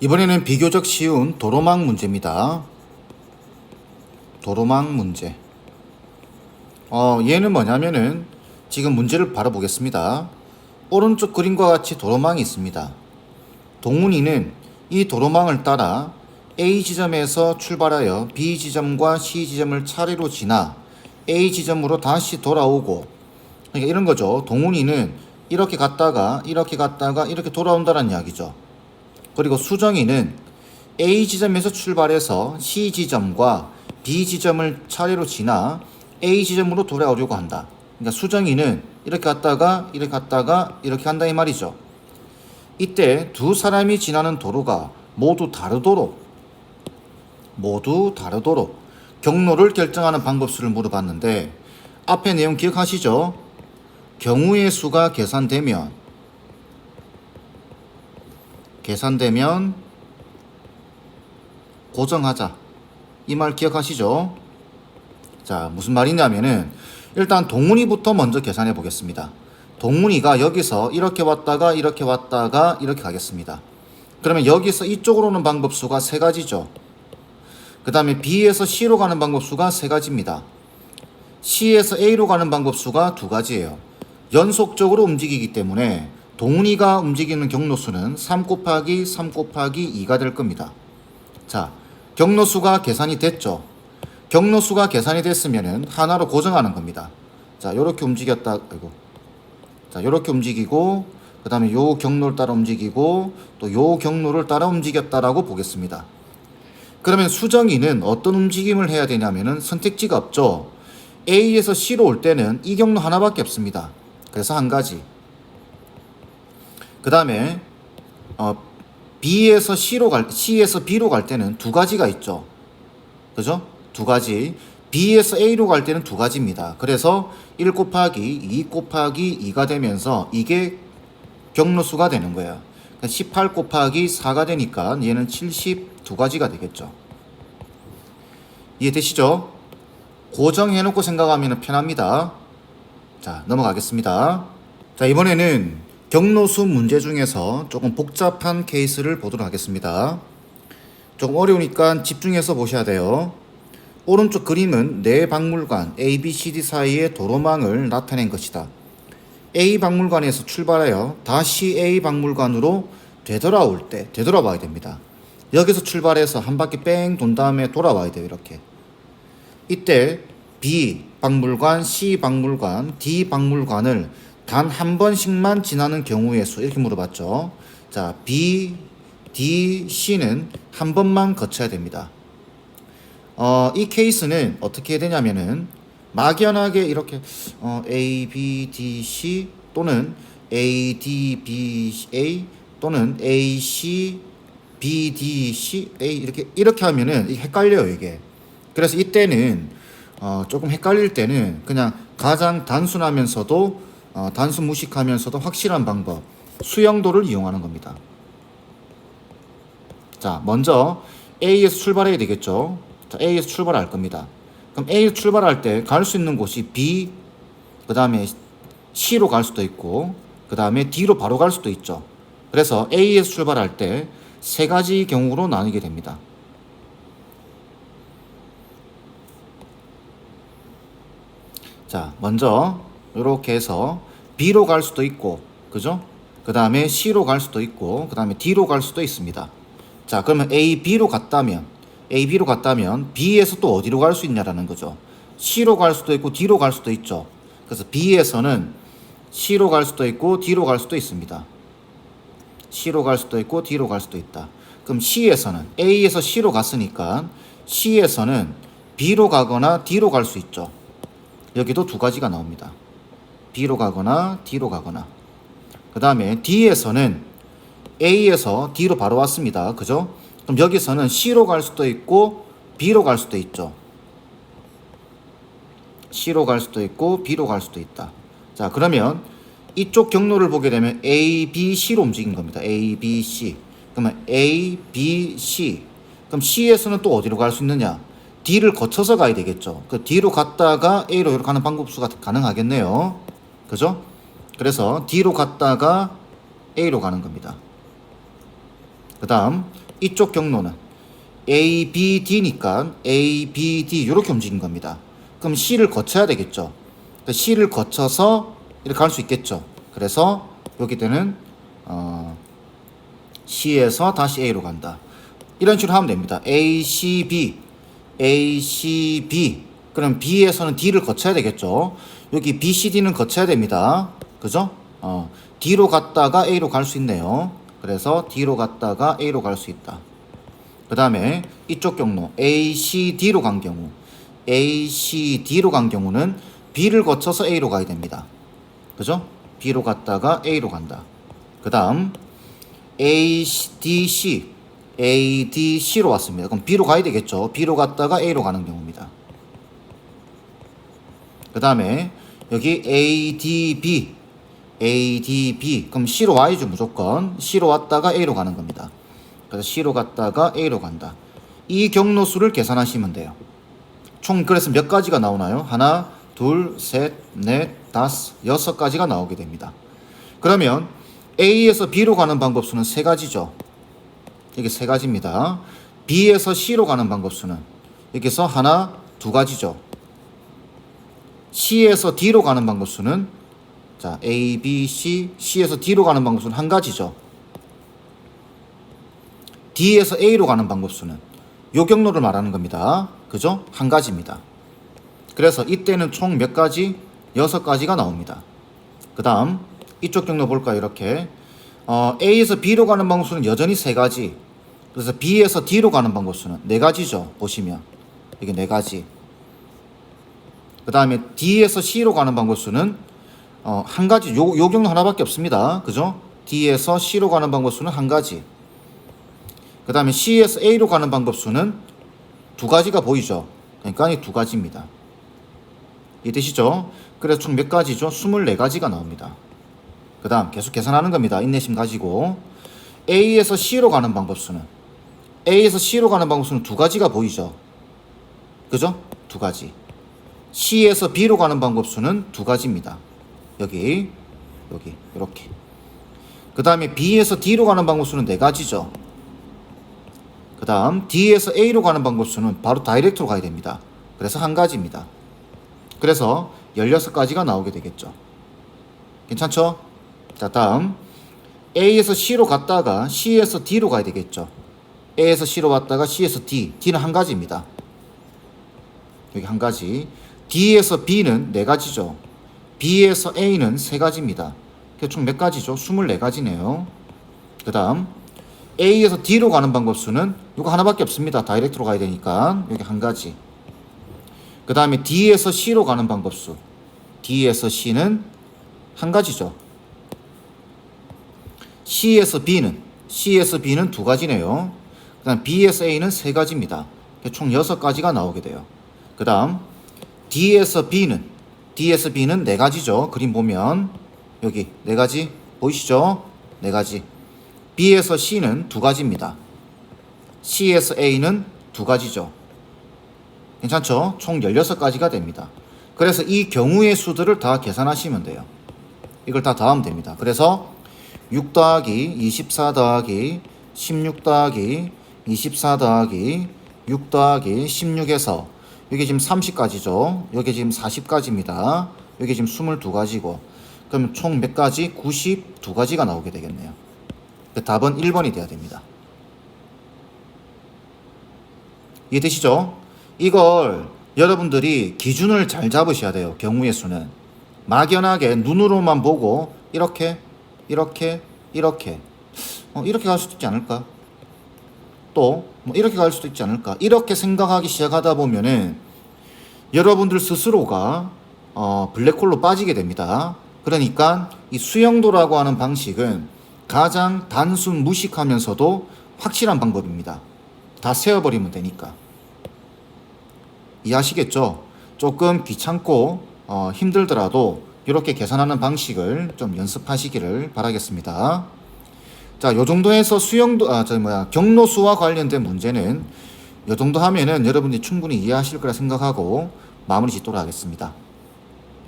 이번에는 비교적 쉬운 도로망 문제입니다. 도로망 문제. 어, 얘는 뭐냐면은 지금 문제를 바로 보겠습니다. 오른쪽 그림과 같이 도로망이 있습니다. 동훈이는 이 도로망을 따라 A 지점에서 출발하여 B 지점과 C 지점을 차례로 지나 A 지점으로 다시 돌아오고 그러니까 이런 거죠. 동훈이는 이렇게 갔다가 이렇게 갔다가 이렇게 돌아온다는 이야기죠. 그리고 수정이는 A 지점에서 출발해서 C 지점과 B 지점을 차례로 지나 A 지점으로 돌아오려고 한다. 그러니까 수정이는 이렇게 갔다가 이렇게 갔다가 이렇게 한다 이 말이죠. 이때 두 사람이 지나는 도로가 모두 다르도록 모두 다르도록 경로를 결정하는 방법수를 물어봤는데 앞에 내용 기억하시죠? 경우의 수가 계산되면 계산되면 고정하자. 이 말 기억하시죠? 자, 무슨 말이냐면은 일단 동문이부터 먼저 계산해 보겠습니다. 동문이가 여기서 이렇게 왔다가 이렇게 왔다가 이렇게 가겠습니다. 그러면 여기서 이쪽으로 오는 방법 수가 세 가지죠. 그 다음에 B에서 C로 가는 방법 수가 세 가지입니다. C에서 A로 가는 방법 수가 두 가지예요. 연속적으로 움직이기 때문에 동훈이가 움직이는 경로수는 3 곱하기 3 곱하기 2가 될 겁니다. 자, 경로수가 계산이 됐죠. 경로수가 계산이 됐으면은 하나로 고정하는 겁니다. 자, 요렇게 움직였다. 아이고. 자, 요렇게 움직이고 그다음에 요 경로를 따라 움직이고 또 요 경로를 따라 움직였다라고 보겠습니다. 그러면 수정이는 어떤 움직임을 해야 되냐면은 선택지가 없죠. A에서 C로 올 때는 이 경로 하나밖에 없습니다. 그래서 한 가지. 그 다음에 어, B에서 C로 갈, C에서 B로 갈 때는 두 가지가 있죠. 그죠? 두 가지. B에서 A로 갈 때는 두 가지입니다. 그래서 1 곱하기 2 곱하기 2가 되면서 이게 경로수가 되는 거예요. 18 곱하기 4가 되니까 얘는 72가지가 되겠죠. 이해되시죠? 고정해놓고 생각하면 편합니다. 자, 넘어가겠습니다. 자, 이번에는 경로수 문제 중에서 조금 복잡한 케이스를 보도록 하겠습니다. 조금 어려우니까 집중해서 보셔야 돼요. 오른쪽 그림은 네 박물관 A, B, C, D 사이의 도로망을 나타낸 것이다. A 박물관에서 출발하여 다시 A 박물관으로 되돌아올 때 되돌아와야 됩니다. 여기서 출발해서 한 바퀴 뺑 돈 다음에 돌아와야 돼요. 이렇게. 이때 B 박물관, C 박물관, D 박물관을 단 한 번씩만 지나는 경우의 수 이렇게 물어봤죠. 자, B, D, C는 한 번만 거쳐야 됩니다. 어, 이 케이스는 어떻게 되냐면은 막연하게 이렇게 어, A, B, D, C 또는 A, D, B, A 또는 A, C, B, D, C, A 이렇게 이렇게 하면은 헷갈려요 이게. 그래서 이때는 어, 조금 헷갈릴 때는 그냥 가장 단순하면서도 어, 단순 무식하면서도 확실한 방법 수영도를 이용하는 겁니다. 자, 먼저 A에서 출발해야 되겠죠. 자, A에서 출발할 겁니다. 그럼 A에서 출발할 때 갈 수 있는 곳이 B, 그 다음에 C로 갈 수도 있고, 그 다음에 D로 바로 갈 수도 있죠. 그래서 A에서 출발할 때 세 가지 경우로 나뉘게 됩니다. 자, 먼저 이렇게 해서 B로 갈 수도 있고, 그죠? 그 다음에 C로 갈 수도 있고, 그 다음에 D로 갈 수도 있습니다. 자, 그러면 A, B로 갔다면, A, B로 갔다면 B에서 또 어디로 갈 수 있냐라는 거죠. C로 갈 수도 있고 D로 갈 수도 있죠. 그래서 B에서는 C로 갈 수도 있고 D로 갈 수도 있습니다. C로 갈 수도 있고 D로 갈 수도 있다. 그럼 C에서는 A에서 C로 갔으니까 C에서는 B로 가거나 D로 갈 수 있죠. 여기도 두 가지가 나옵니다. B로 가거나 D로 가거나. 그 다음에 D에서는 A에서 D로 바로 왔습니다. 그죠? 그럼 여기서는 C로 갈 수도 있고 B로 갈 수도 있죠. C로 갈 수도 있고 B로 갈 수도 있다. 자, 그러면 이쪽 경로를 보게 되면 A, B, C로 움직인 겁니다. A, B, C. 그러면 A, B, C. 그럼 C에서는 또 어디로 갈 수 있느냐? D를 거쳐서 가야 되겠죠. 그 D로 갔다가 A로 이렇게 가는 방법수가 가능하겠네요. 그죠? 그래서 D로 갔다가 A로 가는 겁니다. 그 다음 이쪽 경로는 A, B, D니까 A, B, D 이렇게 움직인 겁니다. 그럼 C를 거쳐야 되겠죠. 그러니까 C를 거쳐서 이렇게 갈 수 있겠죠. 그래서 여기 때는 어, C에서 다시 A로 간다. 이런 식으로 하면 됩니다. A, C, B, A, C, B. 그럼 B에서는 D를 거쳐야 되겠죠. 여기 B, C, D는 거쳐야 됩니다. 그죠? 어, D로 갔다가 A로 갈 수 있네요. 그래서 D로 갔다가 A로 갈 수 있다. 그 다음에 이쪽 경로 A, C, D로 간 경우 A, C, D로 간 경우는 B를 거쳐서 A로 가야 됩니다. 그죠? B로 갔다가 A로 간다. 그 다음 A, D, C A, D, C로 왔습니다. 그럼 B로 가야 되겠죠. B로 갔다가 A로 가는 경우입니다. 그 다음에 여기 A, D, B A, D, B 그럼 C로 와야죠 무조건 C로 왔다가 A로 가는 겁니다. 그래서 C로 갔다가 A로 간다. 이 경로 수를 계산하시면 돼요. 총 그래서 몇 가지가 나오나요? 하나, 둘, 셋, 넷, 다섯, 여섯 가지가 나오게 됩니다. 그러면 A에서 B로 가는 방법 수는 세 가지죠. 이게 세 가지입니다. B에서 C로 가는 방법 수는 여기서 하나, 두 가지죠. C에서 D로 가는 방법 수는 자 A, B, C, C에서 D로 가는 방법 수는 한 가지죠. D에서 A로 가는 방법 수는 요 경로를 말하는 겁니다. 그죠? 한 가지입니다. 그래서 이때는 총 몇 가지? 여섯 가지가 나옵니다. 그 다음 이쪽 경로 볼까요? 이렇게 어, A에서 B로 가는 방법 수는 여전히 세 가지. 그래서 B에서 D로 가는 방법 수는 네 가지죠. 보시면 이게 네 가지. 그 다음에 D에서 C로 가는 방법 수는 어, 한 가지. 요, 요 경로 하나밖에 없습니다. 그죠? D에서 C로 가는 방법 수는 한 가지. 그 다음에 C에서 A로 가는 방법 수는 두 가지가 보이죠. 그러니까 이 두 가지입니다. 이해되시죠? 그래서 총 몇 가지죠? 24가지가 나옵니다. 그 다음 계속 계산하는 겁니다. 인내심 가지고 A에서 C로 가는 방법 수는 A에서 C로 가는 방법 수는 두 가지가 보이죠. 그죠? 두 가지. C에서 B로 가는 방법 수는 두 가지입니다. 여기 여기 이렇게. 그 다음에 B에서 D로 가는 방법 수는 네 가지죠. 그 다음 D에서 A로 가는 방법 수는 바로 다이렉트로 가야 됩니다. 그래서 한 가지입니다. 그래서 16가지가 나오게 되겠죠. 괜찮죠? 자, 다음 A에서 C로 갔다가 C에서 D로 가야 되겠죠. A에서 C로 왔다가 C에서 D, D는 한 가지입니다. 여기 한 가지. D에서 B는 네 가지죠. B에서 A는 세 가지입니다. 총 몇 가지죠? 24가지네요. 그 다음 A에서 D로 가는 방법 수는 이거 하나밖에 없습니다. 다이렉트로 가야 되니까 여기 한 가지. 그 다음에 D에서 C로 가는 방법 수. D에서 C는 한 가지죠. C에서 B는 C에서 B는 두 가지네요. 그 다음 B에서 A는 세 가지입니다. 총 여섯 가지가 나오게 돼요. 그 다음 D에서 B는 D에서 B는 네 가지죠. 그림 보면 여기 네 가지 보이시죠? 네 가지. B에서 C는 두 가지입니다. C에서 A는 두 가지죠. 괜찮죠? 총 16가지가 됩니다. 그래서 이 경우의 수들을 다 계산하시면 돼요. 이걸 다 더하면 됩니다. 그래서 6 더하기 24 더하기 16 더하기 24 더하기 6 더하기 16에서 여기 지금 30가지죠. 여기 지금 40가지입니다. 여기 지금 22가지고 그러면 총몇 가지? 92가지가 나오게 되겠네요. 그 답은 1번이 돼야 됩니다. 이해되시죠? 이걸 여러분들이 기준을 잘 잡으셔야 돼요. 경우의 수는. 막연하게 눈으로만 보고 이렇게 이렇게 이렇게 어, 이렇게 갈 수도 있지 않을까? 또 뭐 이렇게 갈 수도 있지 않을까? 이렇게 생각하기 시작하다 보면은 여러분들 스스로가 어, 블랙홀로 빠지게 됩니다. 그러니까 이 수영도라고 하는 방식은 가장 단순 무식하면서도 확실한 방법입니다. 다 세어버리면 되니까. 이해하시겠죠? 조금 귀찮고 어, 힘들더라도 이렇게 계산하는 방식을 좀 연습하시기를 바라겠습니다. 자, 요 정도에서 수영도 아, 저 뭐야 경로수와 관련된 문제는 요 정도 하면은 여러분이 충분히 이해하실 거라 생각하고 마무리 짓도록 하겠습니다.